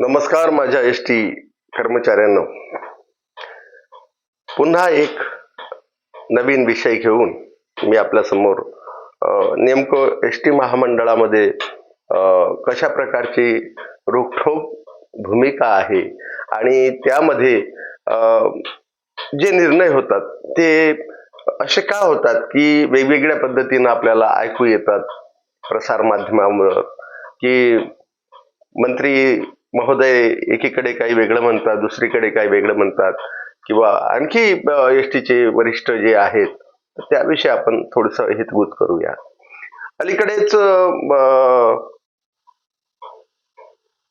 नमस्कार माझ्या S T कर्मचाऱ्यांना. पुन्हा एक नवीन विषय घेऊन मी आपल्यासमोर नेमकं एस टी महामंडळामध्ये कशा प्रकारची रोखठोक भूमिका आहे आणि त्यामध्ये जे निर्णय होतात ते असे का होतात की वेगवेगळ्या पद्धतीनं आपल्याला ऐकू येतात प्रसारमाध्यमामुळं? की मंत्री महोदय एकीकडे काही वेगळं म्हणतात दुसरीकडे काही वेगळं म्हणतात किंवा आणखी एस टीचे वरिष्ठ जे आहेत त्याविषयी आपण थोडस हितगुज करूया. अलीकडेच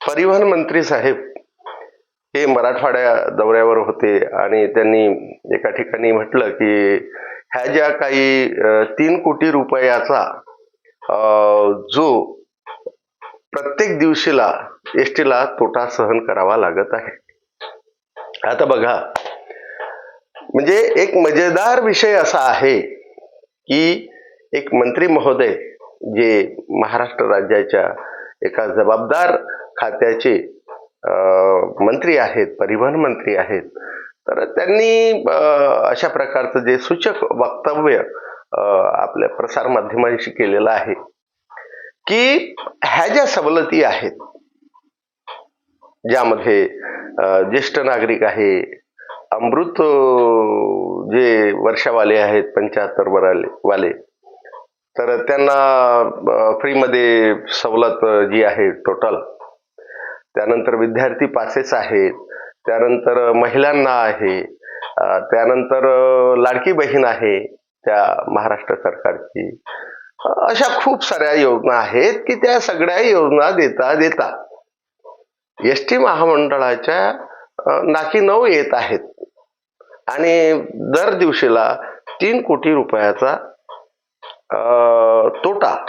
परिवहन मंत्री साहेब हे मराठवाड्या दौऱ्यावर होते आणि त्यांनी एका ठिकाणी म्हटलं की ह्या ज्या काही तीन कोटी रुपयाचा जो प्रत्येक दिवशीला एस टीला तोटा सहन करावा लागत आहे. आता बघा म्हणजे एक मजेदार विषय असा आहे की एक मंत्री महोदय जे महाराष्ट्र राज्याच्या एका जबाबदार खात्याचे मंत्री आहेत परिवहन मंत्री आहेत तर त्यांनी अशा प्रकारचं जे सूचक वक्तव्य आपल्या प्रसारमाध्यमांशी केलेलं आहे की ह्या ज्या सवलती आहेत ज्यामध्ये ज्येष्ठ नागरिक आहे. अमृत जे वर्षावाले आहेत पंच्याहत्तर वराले वाले तर त्यांना फ्रीमध्ये सवलत जी आहे टोटल त्यानंतर विद्यार्थी पासेस आहेत. त्यानंतर महिलांना आहे. त्यानंतर लाडकी बहीण आहे त्या महाराष्ट्र सरकारची. अशा खूप साऱ्या योजना आहेत की त्या सगळ्या योजना देता देता एस टी महामंडळाच्या नाकी नऊ येत आहेत. आणि दर दिवशीला तीन कोटी रुपयाचा अं, तोटा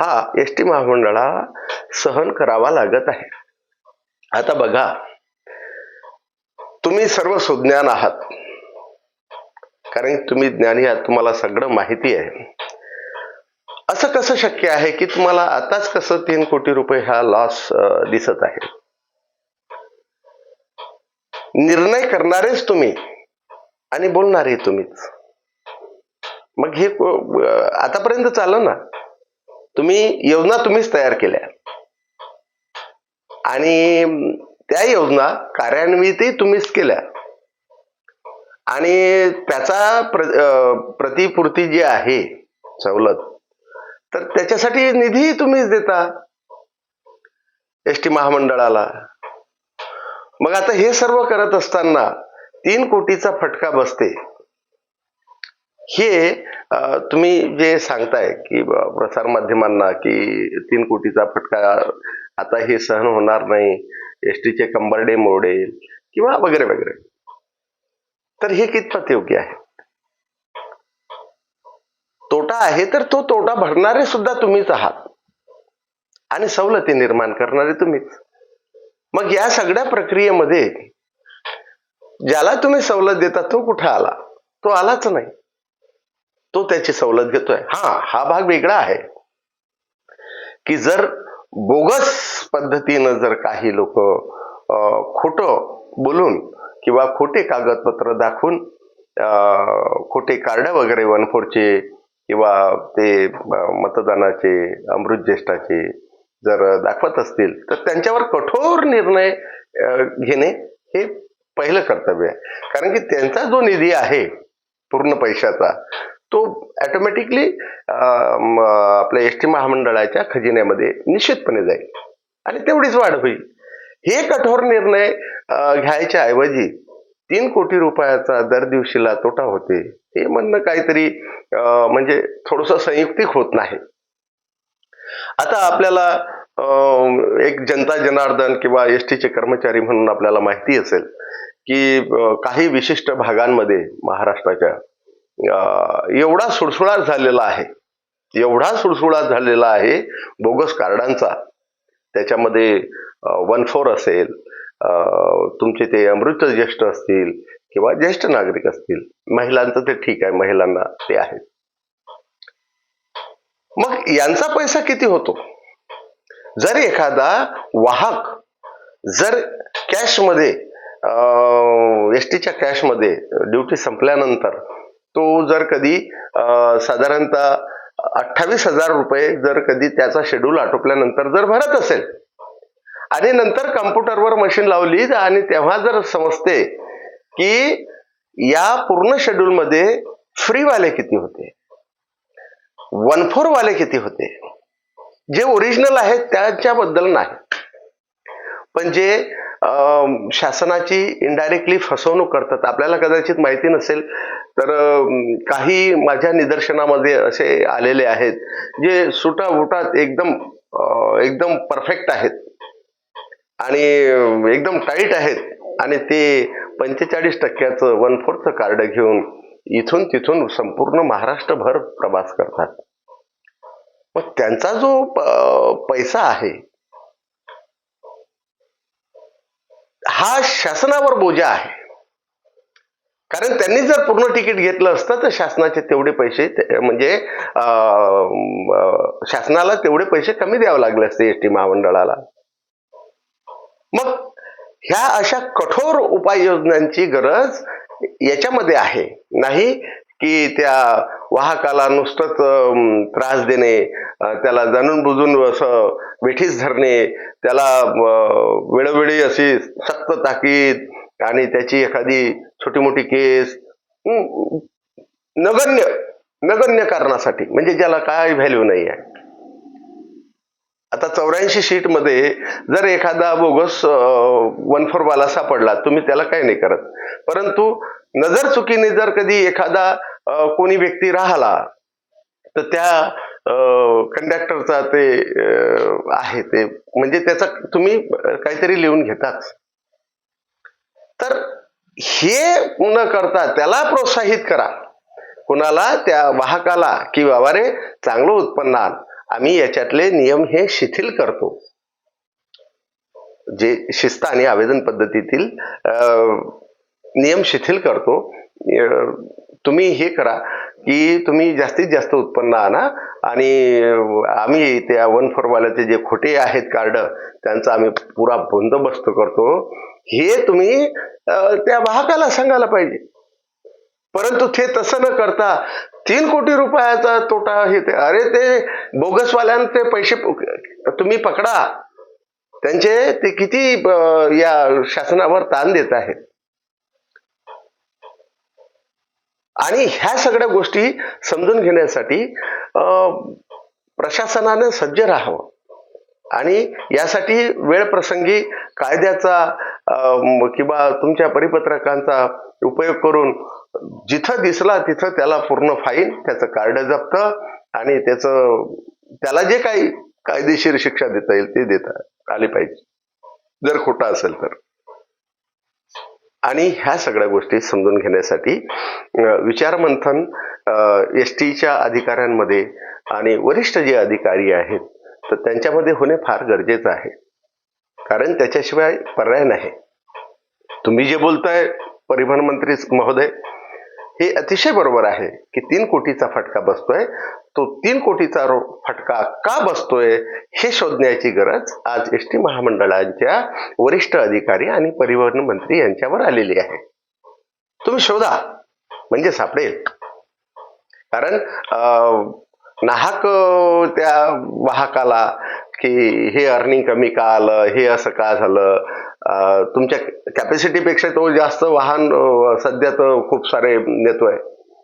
हा एस टी महामंडळाला सहन करावा लागत आहे. आता बघा तुम्ही सर्व सुज्ञान आहात. कारण तुम्ही ज्ञानी आहात तुम्हाला सगळं माहिती आहे. असं कसं शक्य आहे की तुम्हाला आताच कसं तीन कोटी रुपये हा लॉस दिसत आहे? निर्णय करणारेच तुम्ही आणि बोलणारे तुम्हीच. मग हे आतापर्यंत चाललं ना. तुम्ही योजना तुम्हीच तयार केल्या. आणि त्या योजना कार्यान्वितही तुम्हीच केल्या. आणि त्याचा प्र प्रतिपूर्ती जी आहे सवलत तर त्याच्यासाठी निधी तुम्हीच देता. एस टी महामंडळाला मग आता हे सर्व करत असताना तीन कोटीचा फटका बसते. हे तुम्ही जे सांगताय की ब- प्रसार माध्यमांना की तीन कोटीचा फटका आता हे सहन होणार नाही एस टीचे कंबरडे मोडेल किंवा वगैरे वगैरे. तर हे कितपत योग्य आहे? तोटा आहे तर तो तोटा भरणारे सुद्धा तुम्हीच आहात. आणि सवलती निर्माण करणारे तुम्हीच. मग या सगळ्या प्रक्रियेमध्ये ज्याला तुम्ही सवलत देता तो कुठे आला? तो आलाच नाही. तो त्याची सवलत घेतोय. हा हा भाग वेगळा आहे. की जर बोगस पद्धतीनं जर काही लोक खोट बोलून किंवा खोटे कागदपत्र दाखवून खोटे कार्ड वगैरे वन फोरचे किंवा ते मतदानाचे अमृत ज्येष्ठाचे जर दाखवत असतील तर त्यांच्यावर कठोर निर्णय घेणे हे पहिलं कर्तव्य आहे. कारण की त्यांचा जो निधी आहे पूर्ण पैशाचा तो ॲटोमॅटिकली आपल्या एस टी महामंडळाच्या खजिन्यामध्ये निश्चितपणे जाईल. आणि तेवढीच वाढ होईल. हे कठोर निर्णय घ्यायच्या ऐवजी तीन कोटी रुपयाचा दर दिवशीला तोटा होते हे म्हणणं काहीतरी म्हणजे थोडस संयुक्तिक होत नाही. आता आपल्याला एक जनता जनार्दन किंवा एस टीचे कर्मचारी म्हणून आपल्याला माहिती असेल की काही विशिष्ट भागांमध्ये महाराष्ट्राच्या एवढा सुळसुळाट झालेला आहे एवढा सुळसुळाट झालेला आहे बोगस कार्डांचा. त्याच्यामध्ये वन फोर असेल तुमचे ते अमृत ज्येष्ठ असतील किंवा ज्येष्ठ नागरिक असतील महिलांचं ते ठीक आहे महिलांना ते आहे मग यांचा पैसा किती होतो? जर एखादा वाहक जर कॅशमध्ये एस टीच्या कॅशमध्ये ड्युटी संपल्यानंतर तो जर कधी साधारणतः अठ्ठावीस हजार रुपये जर कधी त्याचा शेड्यूल आटोपल्यानंतर जर भरत असेल आणि नंतर कम्प्युटरवर मशीन लावली आणि तेव्हा जर समजते की या पूर्ण शेड्यूल मध्ये फ्री वाले किती होते? वन फोर वाले किती होते? जे ओरिजिनल आहेत त्याच्याबद्दल नाही. पण जे शासनाची इनडायरेक्टली फसवणूक करतात आपल्याला कदाचित माहिती नसेल तर काही माझ्या निदर्शनामध्ये असे आलेले आहेत जे सुटा बुटात एकदम एकदम परफेक्ट आहेत. आणि एकदम टाईट आहेत. आणि ते पंचेचाळीस टक्क्याचं वन फोरचं कार्ड घेऊन इथून तिथून संपूर्ण महाराष्ट्रभर प्रवास करतात. मग त्यांचा जो पैसा आहे हा शासनावर बोजा आहे. कारण त्यांनी जर पूर्ण तिकीट घेतलं असतं तर शासनाचे तेवढे पैसे ते- म्हणजे शासनाला तेवढे पैसे कमी द्यावे लागले असते एस टी महामंडळाला. मग ह्या अशा कठोर उपाययोजनांची गरज याच्यामध्ये आहे. नाही की त्या वाहकाला नुसतंच त्रास देणे त्याला जाणून बुजून असं वेठीस धरणे त्याला वेळोवेळी अशी सक्त ताकीद आणि त्याची एखादी छोटी मोठी केस नगण्य नगण्य कारणासाठी म्हणजे ज्याला काय व्हॅल्यू नाही आहे. आता चौऱ्याऐंशी शीटमध्ये जर एखादा बोगस वन फोर वाला सापडला तुम्ही त्याला काही नाही करत. परंतु नजर चुकीने जर कधी एखादा कोणी व्यक्ती राहिला तर त्या कंडक्टरचा ते आहे ते. म्हणजे त्याचा तुम्ही काहीतरी लिहून घेताच तर हे न करता त्याला प्रोत्साहित करा. कुणाला त्या वाहकाला की बाबा रे चांगलं उत्पन्न आण. आम्ही याच्यातले नियम हे शिथिल करतो. जे शिस्त आणि आवेदन पद्धतीतील नियम शिथिल करतो. तुम्ही हे करा की तुम्ही जास्तीत जास्त उत्पन्न आणा आणि आम्ही त्या वन फॉरवाल्याचे जे खोटे आहेत कार्ड त्यांचा आम्ही पुरा बंदोबस्त करतो. हे तुम्ही त्या वाहकाला सांगायला पाहिजे. परंतु ते तसं न करता तीन कोटी रुपयाचा तोटा हे ते अरे ते बोगसवाल्यांचे पैसे तुम्ही पकडा. त्यांचे ते किती या शासनावर ताण देत आहेत. आणि ह्या सगळ्या गोष्टी समजून घेण्यासाठी प्रशासनानं सज्ज राहावं. आणि यासाठी वेळ प्रसंगी कायद्याचा किंवा तुमच्या परिपत्रकांचा उपयोग करून जिथं दिसला तिथं त्याला पूर्ण फाईन त्याचं कार्ड जप्त आणि त्याचं त्याला जे काही कायदेशीर शिक्षा देता येईल ते देता आली पाहिजे. जर खोटा असेल तर. आणि ह्या सगळ्या गोष्टी समजून घेण्यासाठी विचारमंथन एस टीच्या अधिकाऱ्यांमध्ये आणि वरिष्ठ जे अधिकारी आहेत तर त्यांच्यामध्ये होणे फार गरजेचं आहे. कारण त्याच्याशिवाय पर्याय नाही. तुम्ही जे बोलताय परिवहन मंत्री महोदय हे अतिशय बरोबर आहे की तीन कोटीचा फटका बसतोय. तो तीन कोटीचा रो- फटका का बसतोय हे शोधण्याची गरज आज एस टी महामंडळांच्या वरिष्ठ अधिकारी आणि परिवहन मंत्री यांच्यावर आलेली आहे. तुम्ही शोधा. म्हणजे सापडेल. कारण नाहक त्या वाहकाला की हे अर्निंग कमी का आलं हे असं का झालं तुमच्या कॅपॅसिटीपेक्षा तो जास्त वाहन सध्या तर खूप सारे नेतोय.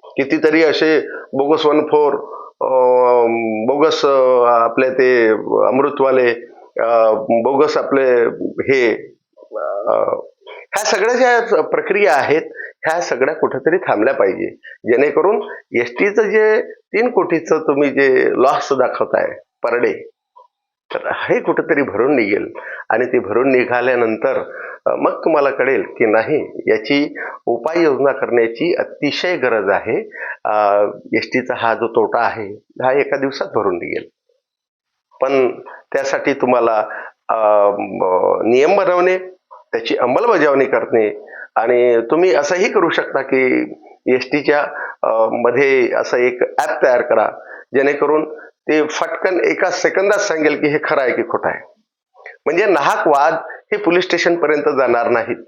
कितीतरी असे बोगस वन फोर बोगस आपले ते अमृतवाले बोगस आपले हे ह्या सगळ्या ज्या प्रक्रिया आहेत ह्या सगळ्या कुठेतरी थांबल्या पाहिजे. जेणेकरून एस टीचं जे तीन कोटीचं तुम्ही जे लॉस दाखवताय पर डे तर हे कुठेतरी भरून निघेल. आणि ते भरून निघाल्यानंतर मग तुम्हाला कळेल की नाही याची उपाययोजना करण्याची अतिशय गरज आहे. एस टीचा हा जो तोटा आहे हा एका दिवसात भरून निघेल. पण त्यासाठी तुम्हाला नियम बनवणे त्याची अंमलबजावणी करणे आणि तुम्ही असंही करू शकता की एस टीच्या मध्ये असं एक ॲप तयार करा जेणेकरून ते फटकन एका सेकंदात सांगेल की हे खरं आहे की खोटं आहे. म्हणजे नाहक वाद हे पोलीस स्टेशन पर्यंत जाणार नाहीत.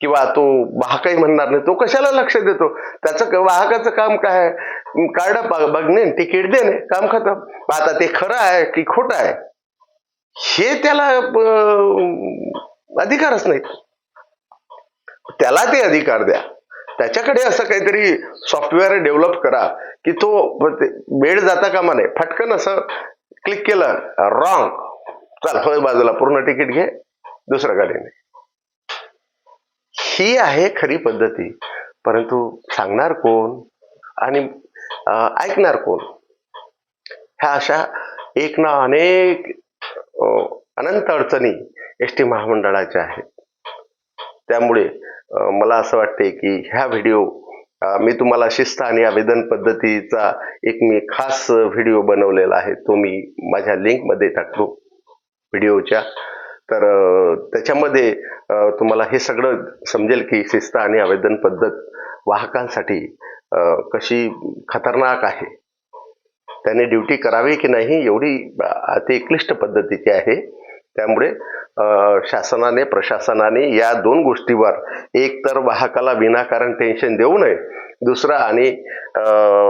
किंवा तो वाहकही म्हणणार नाही. तो कशाला लक्ष देतो? त्याचं वाहकाचं काम काय कार्ड बघणे तिकीट देणे काम खतम. आता ते खरं आहे की खोटं आहे? हे त्याला अधिकारच नाही त्याला ते अधिकार द्या. त्याच्याकडे असं काहीतरी सॉफ्टवेअर डेव्हलप करा की तो ते वेळ जाता कामा नये. फटकन असं क्लिक केलं रॉंग चाल होय बाजूला पूर्ण तिकीट घे. दुसऱ्या गाडीने ही आहे खरी पद्धती. परंतु सांगणार कोण? आणि ऐकणार कोण? ह्या अशा एक ना अनेक अनंत अडचणी एस टी महामंडळाच्या आहेत. त्यामुळे मला असं वाटते की ह्या व्हिडिओ मी तुम्हाला शिस्त आणि आवेदन पद्धतीचा एक मी खास व्हिडिओ बनवलेला आहे. तो मी माझ्या लिंकमध्ये टाकतो. व्हिडिओच्या. तर त्याच्यामध्ये तुम्हाला हे सगळं समजेल की शिस्त आणि आवेदन पद्धत वाहकांसाठी कशी खतरनाक आहे. त्याने ड्युटी करावी की नाही एवढी अति क्लिष्ट पद्धतीची आहे. त्यामुळे शासनाने प्रशासनाने या दोन गोष्टीवर एक तर वाहकाला विनाकारण टेन्शन देऊ नये. दुसरं आणि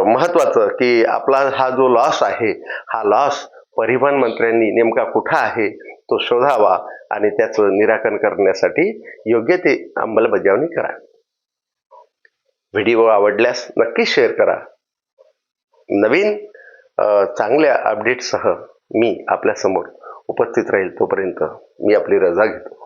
महत्त्वाचं महत्वाचं की आपला हा जो लॉस आहे हा लॉस परिवहन मंत्र्यांनी नेमका कुठं आहे तो शोधावा आणि त्याचं निराकरण करण्यासाठी योग्य ते अंमलबजावणी करा. व्हिडिओ आवडल्यास नक्की शेअर करा. नवीन चांगल्या अपडेटसह मी आपल्यासमोर उपस्थित राहील तोपर्यंत मी आपली रजा घेतो.